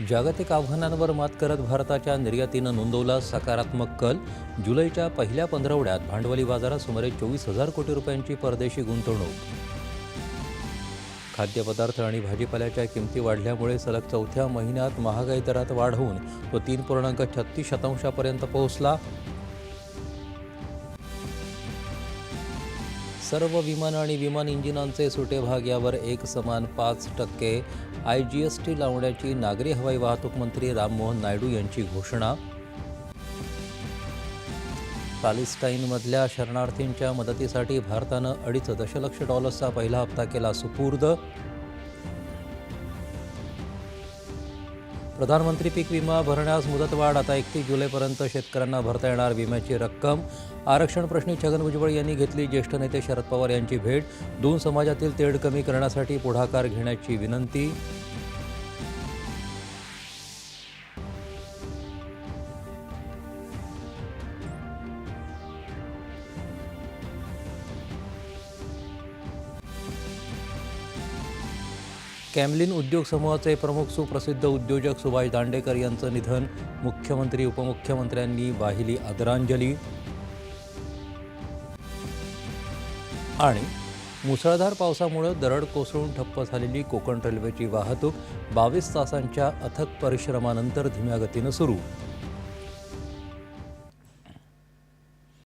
जागतिक आव्हानांवर मात करत भारताच्या निर्यातीनं नोंदवला सकारात्मक कल. जुलैच्या पहिल्या पंधरवड्यात भांडवली बाजारात सुमारे चोवीस हजार कोटी रुपयांची परदेशी गुंतवणूक. खाद्यपदार्थ आणि भाजीपाल्याच्या किमती वाढल्यामुळे सलग चौथ्या महिन्यात महागाई दरात वाढ होऊन तो तीन पूर्णांक छत्तीस शतांशापर्यंत पोहोचला. सर्व विमान आणि विमान इंजिनांचे सुटे भाग यावर एक समान पाच टक्के आय जी एस टी लावण्याची नागरी हवाई वाहतूक मंत्री राममोहन नायडू यांची घोषणा. पॅलेस्टाईनमधल्या शरणार्थींच्या मदतीसाठी भारतानं अडीच दशलक्ष डॉलर्सचा पहिला हप्ता केला सुपूर्द प्रधानमंत्री पीक विमा भरण्यास मुदतवाढ आता एकतीस जुलैपर्यंत शेतकऱ्यांना भरता येणार विम्याची रक्कम. आरक्षण प्रश्नी छगन भुजबळ यांनी घेतली ज्येष्ठ नेते शरद पवार यांची भेट. दोन समाजातील तेढ कमी करण्यासाठी पुढाकार घेण्याची विनंती. कॅमलिन उद्योग समूहाचे प्रमुख सुप्रसिद्ध उद्योजक सुभाष दांडेकर यांचं निधन मुख्यमंत्री उपमुख्यमंत्र्यांनी वाहिली आदरांजली. आणि मुसळधार पावसामुळे दरड कोसळून ठप्प झालेली कोकण रेल्वेची वाहतूक बावीस तासांच्या अथक परिश्रमानंतर धीम्या गतीनं सुरू.